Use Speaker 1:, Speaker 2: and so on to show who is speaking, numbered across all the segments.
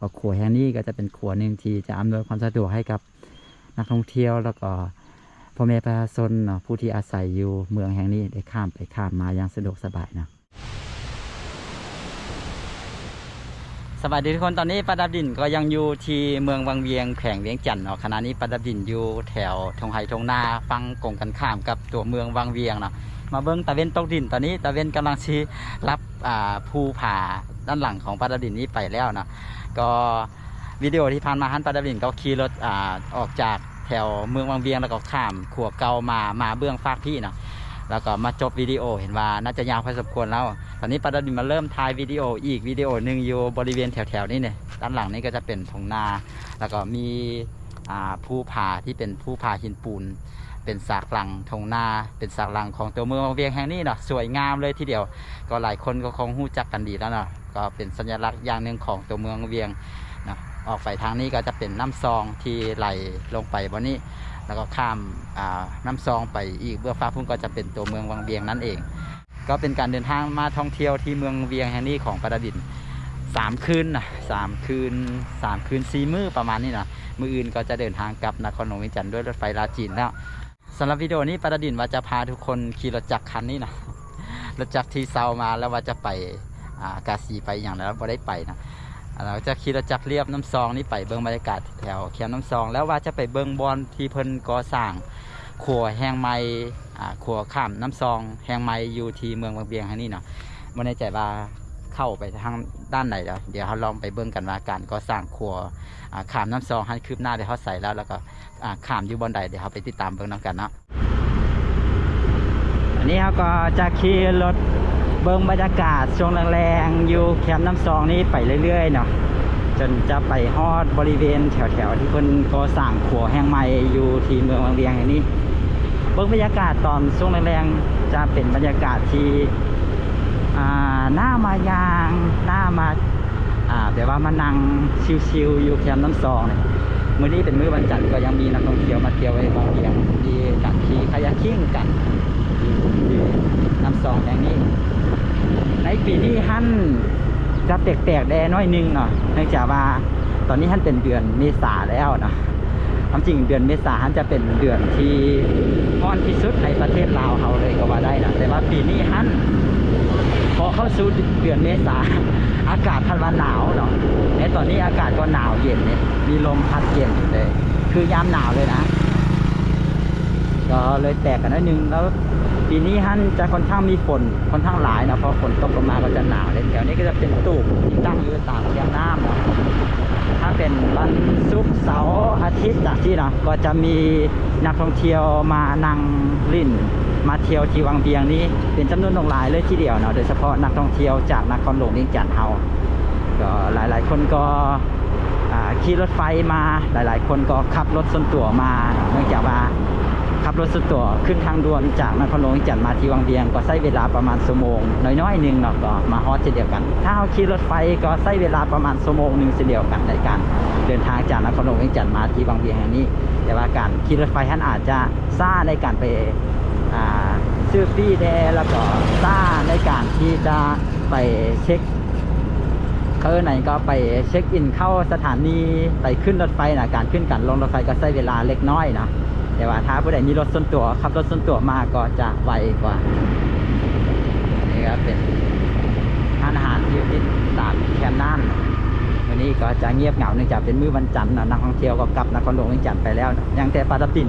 Speaker 1: ก็ขัวแห่งนี้ก็จะเป็นขัวหนึ่งที่จะอำนวยความสะดวกให้กับนักท่องเที่ยวแล้วก็พ่อแม่ประชาชนเนาะผู้ที่อาศัยอยู่เมืองแห่งนี้ได้ข้ามไปข้ามมาอย่างสะดวกสบายนะสวัสดีทุกคนตอนนี้ประดับดินก็ยังอยู่ที่เมืองวังเวียงแขวงเวียงจันทน์เนาะขณะนี้ประดับดินอยู่แถวทงไฮทงนาฟังกงกันข้ามกับตัวเมืองวังเวียงเนาะมาเบิ้งตะเวนตกดินตอนนี้ตะเวนกำลังชี้รับอ่าภูผาด้านหลังของประดับดินนี้ไปแล้วเนาะ ก็วิดีโอที่ผ่านมาฮันประดับดินก็ขี่รถอ่าออกจากแถวเมืองวังเวียงแล้วก็ข้ามขัวเกามามาเบื้องฟากพี่เนาะแล้วก็มาจบวิดีโอเห็นว่าน่าจะยาวพอสมควรแล้ว ตอนนี้ปาระดินมาเริ่มถ่ายวิดีโออีกวิดีโอหนึ่งอยู่บริเวณแถวๆนี้เนี่ยด้านหลังนี้ก็จะเป็นทงนา แล้วก็มีอ่าภูผาที่เป็นภูผาหินปูน เป็นสากหลังทงนาเป็นสากหลังของตัวเมืองวังเวียงแห่งนี้เนาะสวยงามเลยทีเดียว ก็หลายคนก็คงรู้จักกันดีแล้วเนาะ ก็เป็นสัญลักษณ์อย่างหนึ่งของตัวเมืองเวียงนะออกไปทางนี้ก็จะเป็นน้ำซองที่ไหลลงไปบนนี้ แล้วก็ข้ามาน้ำซองไปอีกเบื้องฟ้าพุ่งก็จะเป็นตัวเมืองวังเวียงนั่นเอง ก็เป็นการเดินทางมาท่องเที่ยวที่เมืองเวียงแห่งนี้ของประดิษฐ์สามคืนนะสามคืนสามคืนสี่มื้อประมาณนี้นะมืออื่นก็จะเดินทางกลับนครหลวงเวียงจันทร์ด้วยรถไฟลาจีนแล้วสำหรับวิดีโอนี้ประดิษฐ์ว่าจะพาทุกคนขี่รถจักรคันนี้นะรถจักรที่เซามาแล้วว่าจะไป กาซีไปอย่างแล้วไ่ได้ไปนะเราจะขี่รถจักรเรียบน้ำซองนี่ไปเบิ้งบรรยากาศแถวแคมป์น้ำซอง แล้วว่าจะไปเบิ้งบอลที่เพิ่นก่อสร้างขัวแห้งไม้ขัวข้ามน้ำซองแห้งไม้อยู่ที่เมืองบางเบียงแห่งนี้เนาะไม่แน่ใจว่าเข้าไปทางด้านไหนแล้วเดี๋ยวเราลองไปเบิ่งกันว่าการก่อสร้างขัวข้ามน้ำซองให้คืบหน้าเดี๋ยวเขาใส่แล้วแล้วก็ข้ามอยู่บนใดเดี๋ยวเราไปติดตามเบิ่งน้ำกันเนาะอันนี้เขาก็จะขี่รถ เบิ่งบรรยากาศช่วงแรงๆอยู่แคมป์น้ำซองนี้ไปเรื่อยๆเนาะจนจะไปฮอดบริเวณแถวๆที่เพิ่นก่อสร้างขัวแห้งไม้อยู่ที่เมืองวังเวียงแห่งนี้เบิ่งบรรยากาศตอนช่วงแรงๆจะเป็นบรรยากาศที่อ่าหน้ามายางหน้ามาแบบว่ามานั่งชิวๆอยู่แคมป์น้ำซองเนี่ยมื้อนี้เป็นมื้อวันจันทร์ก็ยังมีนักท่องเที่ยวมาเที่ยวไว้บางเวียงมีการขี่คายัคกิ้งกันอยู่ น้ำซองแห่งนี้ ในปีนี้ฮั่นจะแตกๆแดน้อยหนึงเนาะเนื่องจากว่าตอนนี้ฮั่นเป็นเดือนเมษาแล้วเนาะความจริงเดือนเมษาฮั่นจะเป็นเดือนที่ร้อนที่สุดในประเทศลาวเราเลยก็ว่าได้นะแต่ว่าปีนี้ฮั่นพอเข้าสู่เดือนเมษาอากาศพันว่าหนาวเนาะในตอนนี้อากาศก็หนาวเย็นเนี่ยมีลมพัดเย็นเลย คือยามหนาวเลยนะ ก็เลยแตกกันนิดนึงแล้วปีนี้ฮั่นจะค่อนข้างมีฝนค่อนข้างหลายนะเพราะฝนตกลงมาก็จะหนาวเลยแถวนี้ก็จะเป็นตูบที่ตั้งอยู่ตามแก้มน้ำนะถ้าเป็นวันศุกร์เสาร์อาทิตย์จากที่นะก็จะมีนักท่องเที่ยวมานั่งลิ่น มาเที่ยวที่วังเบียงนี้เป็นจำนวนหลายเลยทีเดียวเนาะโดยเฉพาะนักท่องเที่ยวจากนครหลวงเวียงจันทน์เฮาก็หลายๆ คนก็ขี่รถไฟมาหลาย ๆ คนก็ขับรถส่วนตัวมา เนื่องจากว่า ขับรถสุดตัวขึ้นทางด่วนจากนครหลวงจันทน์มาที่วังเวียงก็ใช้เวลาประมาณชั่วโมงน้อยๆหนึ่งเนาะก็มาฮอตเช่นเดียวกัน ถ้าเราขี่รถไฟก็ใช้เวลาประมาณชั่วโมงหนึ่งเช่นเดียวกันในการเดินทางจากนครหลวงจันทน์มาที่วังเวียงแห่งนี้ แต่ว่าการขี่รถไฟท่านอาจจะซ่าในการไปอ่าซื้อฟรีแดแล้วก็ซ่าในการที่จะไปเช็คเขาไหนก็ไปเช็คอินเข้าสถานีไปขึ้นรถไฟนะการขึ้นกันลงรถไฟก็ใช้เวลาเล็กน้อยนะ แต่ว่าถ้าผู้ใดมีรถส่วนตัวขับรถส่วนตัวมาก็จะไวกว่า นี่ก็เป็นร้านอาหารที่อยู่ที่ตามแคมน่านวันนี้ก็จะเงียบเหงาเนื่องจากเป็นมื้อวันจันทร์นะนักท่องเที่ยวก็กลับนครหลวงเวียงจันทน์ไปแล้วนะยังแต่ปาตาปิ่น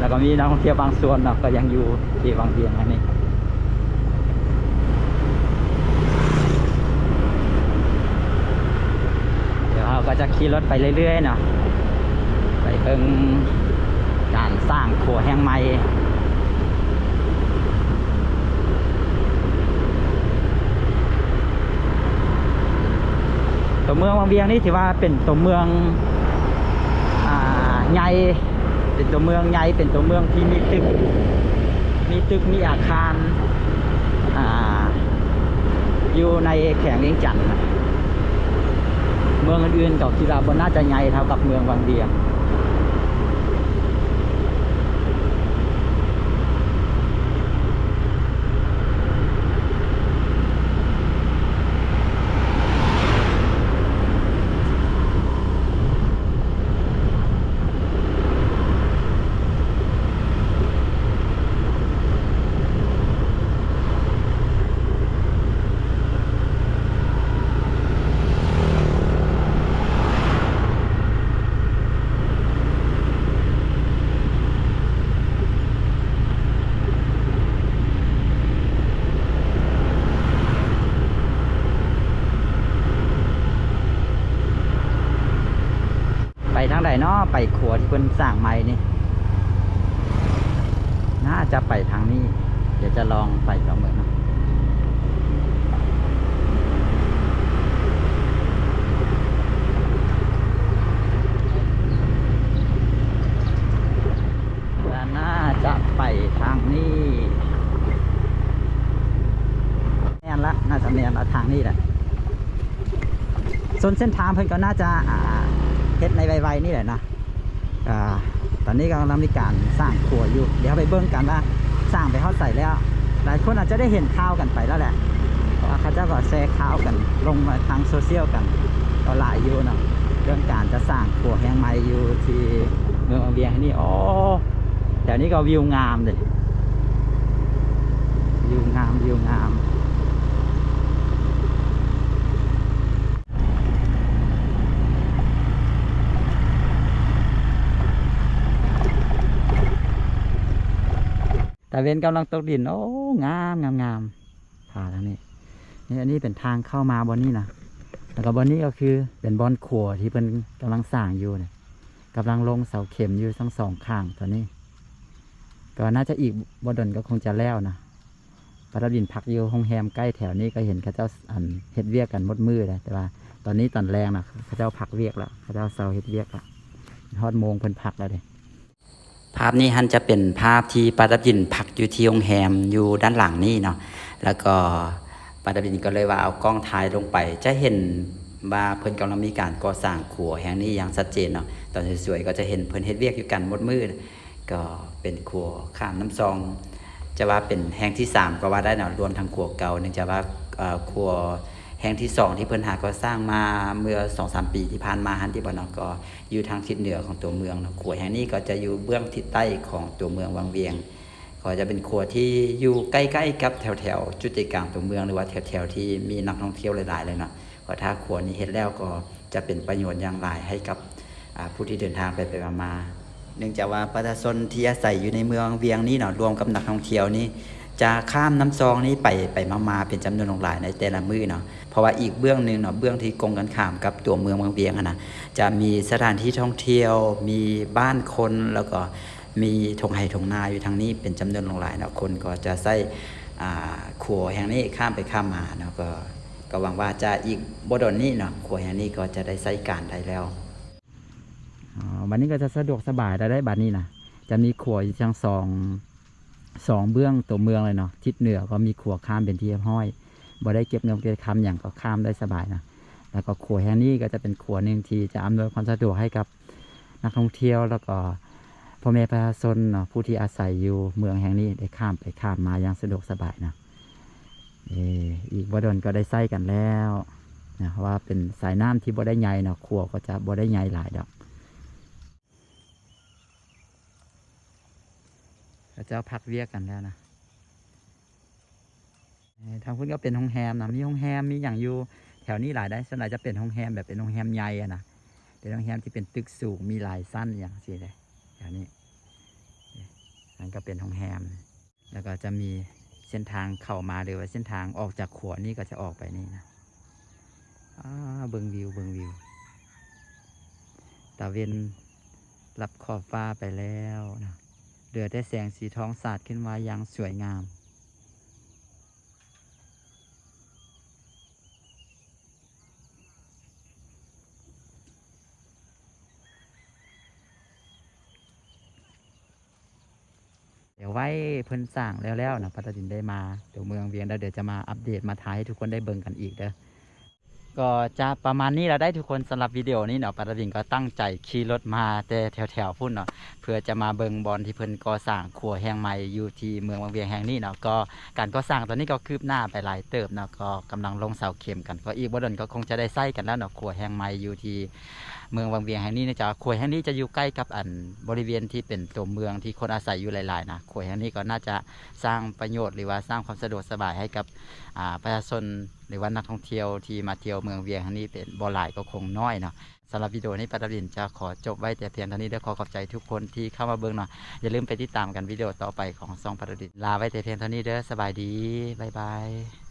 Speaker 1: แล้วก็มีนักท่องเที่ยวบางส่วนเนาะก็ยังอยู่ที่วังเวียงอันนี้เดี๋ยวเราก็จะขี่รถไปเรื่อยๆเนาะไปเบิ่ง การสร้างครัวแห้งไม้ตัวเมืองวังเวียงนี่ถือว่าเป็นตัวเมืองใหญ่เป็นตัวเมืองใหญ่เป็นตัวเมืองที่มีตึก มีตึกมีอาคารออยู่ในแข่งเลี้ยงจันทน์เมืองอื่นๆกับกีฬาบนน่าจะใหญ่เท่ากับเมืองวังเวียง ไปทางใดเนาะไปขัวที่เพิ่นสร้างใหม่นี่น่าจะไปทางนี้ เดี๋ยวจะลองไปลองเบิ่งเนาะและน่าจะไปทางนี้แม่นละน่าจะแม่นละทางนี้แหละส่วนเส้นทางเพิ่นก็น่าจะเฮ็ดในไวๆนี่แหละนะ อ่าตอนนี้กำลังมีการสร้างครัวอยู่ เดี๋ยวไปเบิ่งกันว่าสร้างไปเท่าใส่แล้ว หลายคนอาจจะได้เห็นข่าวกันไปแล้วแหละเพราะว่าเขาเจ้าก็แชร์ข่าวกัน ลงมาทางโซเชียลกันก็หลายอยู่เนาะเรื่องการจะสร้างครัวแห่งใหม่อยู่ที่เมืองเวียงนี่โอ้แถวนี้ก็วิวงามเลยวิวงามวิวงาม แต่เวนกำลังตกดิน โอ้ งามงามงามผ่าทางนี้ นี่อันนี้เป็นทางเข้ามาบอนนี้นะแล้วก็บอนนี้ก็คือเป็นบอนขัวที่เพิ่นกำลังสร้างอยู่เนี่ยกำลังลงเสาเข็มอยู่ทั้งสองข้างตอนนี้ ก็น่าจะอีกบดนก็คงจะแล้วนะปรดินพักอยู่ห้องแฮมใกล้แถวนี้ก็เห็นเข้าเจ้าอันเฮ็ดเวียกกันมดมือเลยแต่ว่า ตอนนี้ตอนแรงนะเข้าเจ้าพักเวียกแล้วเข้าเจ้าเสาเฮ็ดเวียกแล้วทอดโมงเพิ่นพักแล้วเด้ ภาพนี้ฮันจะเป็นภาพที่ปาดับยินพักอยู่ที่โรงแรมอยู่ด้านหลังนี่เนาะแล้วก็ปาดับยินก็เลยว่าเอากล้องถ่ายลงไป จะเห็นว่าเพิ่นกำลังมีการก่อสร้างขัวแห่งนี้อย่างชัดเจนเนาะตอนสวยๆก็จะเห็นเพิ่นเฮ็ดเวียกอยู่กันมดมือก็เป็นขัวข้ามน้ำซอง จะว่าเป็นแห่งที่สามก็ว่าได้เนาะรวมทั้งขัวเก่าเนื่องจากว่าเอ่อขัว แห่งที่สองที่เพิ่นหาก็สร้างมาเมื่อสองสามปีที่ผ่านมาฮันที่บนาะก็อยู่ทางทิศเหนือของตัวเมืองเนาะขัวแห่งนี้ก็จะอยู่เบื้องทิศใต้ของตัวเมืองวังเวียง ก็จะเป็นครัวที่อยู่ใกล้ๆกับแถวๆจุดใจกลางตัวเมืองหรือว่าแถวๆที่มีนักท่องเที่ยวหลายๆเลยเนาะก็ถ้าครัวนี้เฮ็ดแล้วก็จะเป็นประโยชน์อย่างหลายให้กับผู้ที่เดินทางไปไปมาๆเนื่องจากว่าประชาชนที่อาศัยอยู่ในเมืองเวียงนี้เนาะรวมกับนักท่องเที่ยวนี่ จะข้ามน้ำซองนี้ไปไปมาๆเป็นจำนวนหลายในแต่ละมื้อเนาะเพราะว่าอีกเบื้องหนึ่งเนาะเบื้องที่กงกันข้ามกับตัวเมืองวังเวียงนะจะมีสถานที่ท่องเที่ยว มีบ้านคนแล้วก็มีทงไห่ทงนาอยู่ทางนี้เป็นจำนวนหลายเนาะคนก็จะใส่ขัวแห่งนี้ข้ามไปข้ามมาเนาะก็ก็หวังว่าจะอีกบดอนนี้เนาะขัวแห่งนี้ก็จะได้ใช้การได้แล้วอ๋อบัดนี้ก็จะสะดวกสบายได้ได้บัดนี้นะจะมีขัวอยู่ทั้งสอง สองเบื้องตัวเมืองเลยเนาะทิศเหนือก็มีขัวข้ามเป็นที่ห้อยบ่ได้เก็บเงินเก็บคำอย่างก็ข้ามได้สบายนะแล้วก็ขัวแห่งนี้ก็จะเป็นขัวหนึ่งที่จะอำนวยความสะดวกให้กับนักท่องเที่ยวแล้วก็พ่อแม่ประชาชนเนาะผู้ที่อาศัยอยู่เมืองแห่งนี้ได้ข้ามไปข้ามมาอย่างสะดวกสบายนะเอออีกบ่ดนก็ได้ใส่กันแล้วนะเพราะว่าเป็นสายน้ำที่บ่ได้ใหญ่เนาะครัวก็จะบ่ได้ใหญ่หลายดอกพระ เจ้าพักเวียกกันแล้วนะทางพุ่นก็เป็นโรงแรมนะมีโรงแรมมีอย่างอยู่แถวนี้หลายได้ส่วนใหญ่จะเป็นโรงแรมแบบเป็นโรงแรมใหญ่อะนะเป็นโรงแรมที่เป็นตึกสูงมีหลายสั้นอย่างสิเลยแถวนี้นั่นก็เป็นห้องแฮม แล้วก็จะมีเส้นทางเข้ามาหรือว่าเส้นทางออกจากขวนี่ก็จะออกไปนี่นะอาเบิงวิวเบิงวิวตาเวนรับขอบฟ้าไปแล้วนะ เหลือแต่แสงสีทองสาดขึ้นมาอย่างสวยงาม เดี๋ยวไว้เพิ่นสร้างแล้วแล้วนะพัทดินได้มา เดี๋ยวเมืองเวียงแล้วเดี๋ยวจะมาอัปเดตมาถ่ายให้ทุกคนได้เบิ่งกันอีกเด้อ ก็จะประมาณนี้เราได้ทุกคนสำหรับวิดีโอนี้เนาะพัทดิงก็ตั้งใจขี่รถมาแต่แถวแถวๆพุ่นเนาะเพื่อจะมาเบิงบอลที่เพิ่นก่อสร้างขัวแห่งใหม่อยู่ที่เมืองบางเวียงแห่งนี้เนาะก็การก่อสร้างตอนนี้ก็คืบหน้าไปหลายเติบเนาะก็กำลังลงเสาเข็มกันก็อีกบ่ดนก็คงจะได้ใส่กันแล้วเนาะขัวแห่งใหม่อยู่ที่ เมืองวังเวียงแห่งนี้นะจ๊ะขวยแห่งนี้จะอยู่ใกล้กับอันบริเวณที่เป็นตัวเมืองที่คนอาศัยอยู่หลายๆนะขวยแห่งนี้ก็น่าจะสร้างประโยชน์หรือว่าสร้างความสะดวกสบายให้กับประชาชนหรือว่านักท่องเที่ยวที่มาเที่ยวเมืองเวียงแห่งนี้เป็นบ่หลายก็คงน้อยเนาะสำหรับวิดีโอนี้ปัตตบินจะขอจบไว้แต่เพียงเท่านี้เด้อขอขอบใจทุกคนที่เข้ามาเบิ่งเนาะอย่าลืมไปติดตามกันวิดีโอต่อไปของซองปัตตบินลาไว้แต่เพียงเท่านี้เด้อสบายดีบ๊ายบาย